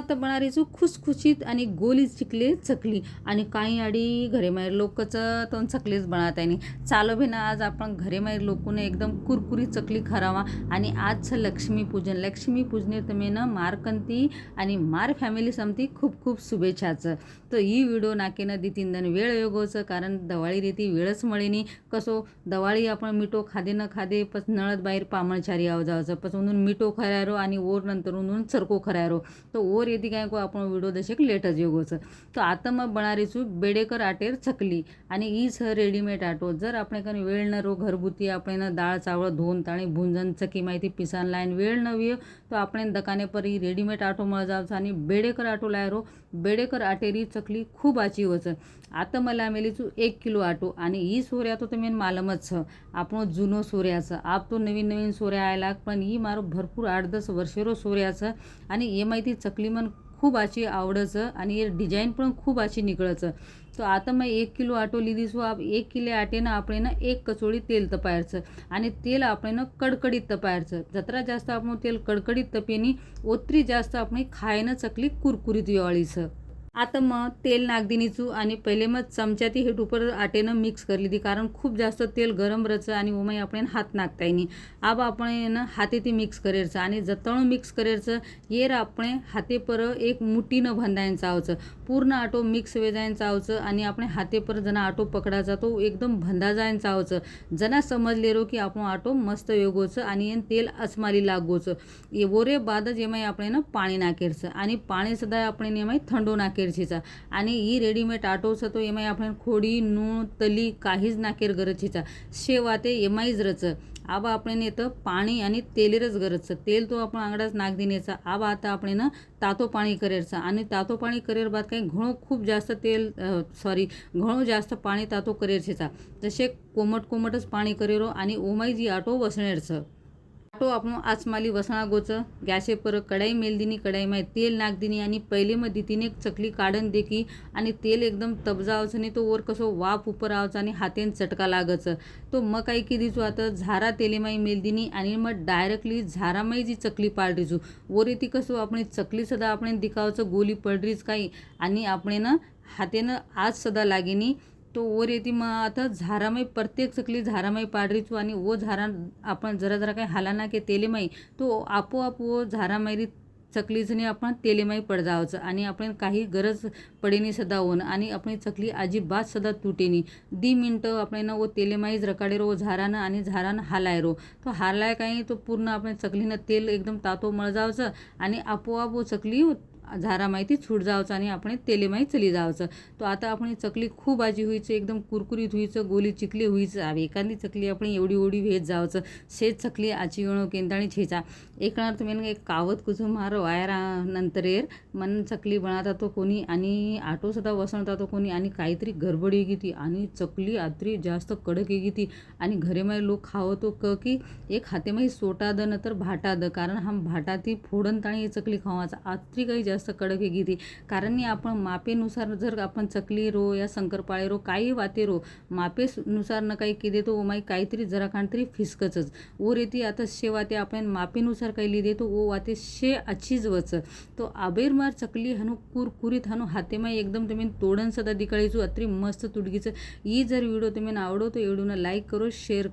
आता जो खुसखुशीत आणि गोली चिकले चकली आणि काही आडी घरेमाहेर लोकचं तो चकलीच बनत आहे. चालो बी ना आज आपण घरेमाहेर लोकून एकदम कुरकुरी चकली खरावा. आणि आजचं लक्ष्मीपूजन लक्ष्मीपूजने तुम्ही ना मारकंती आणि मार फॅमिली समती खूप खूप शुभेच्छाचं. तर ही व्हिडिओ नाकेनं दितीन वेळ योगवचं कारण दवाळी रेती वेळच मळेनी. कसो दवाळी आपण मिठो खादे न खादे पस नळद बाहेर पामळचारी आव जावचं पस उन्हून मिठो खऱ्यारो आणि ओर नंतर उन्हून सरको खऱ्यारो. तर ओर येते काय को आपण व्हिडिओ दशक लेटच योगोचं. तर आता मग बनारीचू बेडेकर आटेर चकली. आणि हीच ह रेडीमेड आटो. जर आपण काही वेळ न रो घरगुती आपण डाळ चावळ धुवून ताणी भुंजन चकी माहिती पिसान लाईन वेळ न वियो तो आपण दकाने पर ही रेडीमेड आटो मळ जावचं आणि बेडेकर आटो लायरो बेडेकर आटेरी चकली खूप आची होचं. आता मला मेलीचू एक किलो आटो. आणि ही सोऱ्या तो तुम्ही मालमच छ आपण जुनो सोऱ्याचं. आप तो नवीन नवीन सोऱ्या आयला पण ही मारो भरपूर आठ दस वर्षेरो सोऱ्याचं. आणि ये माहिती चकली मन खूप अशी आवडचं आणि हे डिझाईन पण खूप अशी निकळचं तो आता मग एक किलो आटो लिदी सो आप एक किलो आटेनं आपण एक कचोळी तेल तपायचं आणि तेल आपण कडकडीत तपायचं. जत्रा जास्त आपण तेल कडकडीत तपेनी ओत्री जास्त आपण खायनं चकली कुरकुरीत येवाळीचं आता मग तेल नागदिनीचू आणि पहिले मग चमच्याती हे टुपर आटेनं मिक्स करली ती कारण खूप जास्त तेल गरम रचं आणि उमाई आपण हात नागता येईनी आब आपण हाते ती मिक्स करायचं आणि जतळून मिक्स करायचं येर आपण हाते पर एक मुठीनं भंदायन चावचं. पूर्ण आटो मिक्स वेजायन चावचं आणि आपण हाते पर जना आटो पकडायचा तो एकदम भंदा जायन चावचं. जना समजले रो की आपण आटो मस्त योगोचं आणि येन तेल अस्माली लागोचं. एवोरे बादच जेमाई आपण पाणी नाकेरचं आणि पाणी सुद्धा आपण नेमाई थंडो नाके नाकेरचीचा आणि ही रेडीमेड आटोचं तो एमाई आपण खोडी नूळ तली काहीच नाकेर गरजेचा. शेवा ते एमाईच रच. आबा आपण येतं पाणी आणि तेलेरच गरजचं. तेल तो आपण आंगडाच नाक देण्याचा आबा आता आपण ना तातो पाणी करेरचा. आणि तातो पाणी करेर बाद काही घणो खूप जास्त तेल सॉरी घणो जास्त पाणी तातो करेरचेचा. जसे कोमट कोमटच पाणी करेरो आणि ओमाई जी आटो वसण्याचं आटो आपण आचमाली वसणा गोचं गॅसे पर कढाई मेलदिनी कढाई माय तेल नागदिनी आणि पहिले मग दितीने चकली काढन देखी आणि तेल एकदम तबजावचं आणि तो वर कसं वाफ उपर आवचं आणि हातेन चटका लागायचं तो मग काही की दिसू आता झारा तेलेमाई मेलदिनी आणि मग डायरेक्टली झारामाई जी चकली पाडरीजू वर येते कसं आपण चकली सदा आपण दिखावचं गोली पडरीच काही आणि आपण ना हातेनं आज सदा लागेनी तो वर येते मग आता झारामाई प्रत्येक चकली झारामाई पाडरीचू आणि ओ झारा आपण जरा जरा काही हाला ना की तेलेमाई तो आपोआप ओ झारामाईरी चकलीचने आपण तेलेमाई पडजावचं आणि आपण काही गरज पडेनी सदा होणं आणि आपण चकली अजिबात सदा तुटेनी दी मिनटं आपण ओ तेलेमाईच रकाडे रो झारानं आणि झारानं हालायरो तो हालाय काही तो पूर्ण आपण चकलीनं तेल एकदम तातो मळजावचं आणि आपोआप ओ चकली झारा माहिती छूट जावचं आणि आपण तेले चली जावचं. तो आता आपण चकली खूप भाजी व्हायचं एकदम कुरकुरीत हुईचं गोली चिकली हुईचं एखादी चकली आपण एवढी एवढी व्हेज जावचं. शेत चकली आची गणो केंदाणी छेचा. एकणार तुम्ही एक कावत कुचू मार वायरा नंतर येर मन चकली बनवता तो कोणी आणि आटो सुद्धा वसणता तो कोणी आणि काहीतरी गडबडी गेली आणि चकली आत्री जास्त कडक गिती आणि घरेमाई लोक खावतो क की एक हातेमाई सोटा द नंतर भाटा द. कारण हा भाटा ती फोडन ताणी चकली खावाचा. आत्री काही जास्त जास्त कडक ही ती कारण नी आपण मापेनुसार जर आपण चकली रो या शंकरपाळे रो काही वाते रो मापेनुसार न काही किदे तो माई काहीतरी जरा खाण तरी फिसकचच. ओर येते आता शे वाते आपण मापेनुसार काही लिहिले तो ओ वाते शे अच्छीच वच. तो आबेर मार चकली हनु कुरकुरीत हनु हातेमाई एकदम तुम्ही तोडन सदा दिकाळीचू अत्री मस्त तुडगीचं. ही जर व्हिडिओ तुम्ही आवडो तो एवढून लाईक करो शेअर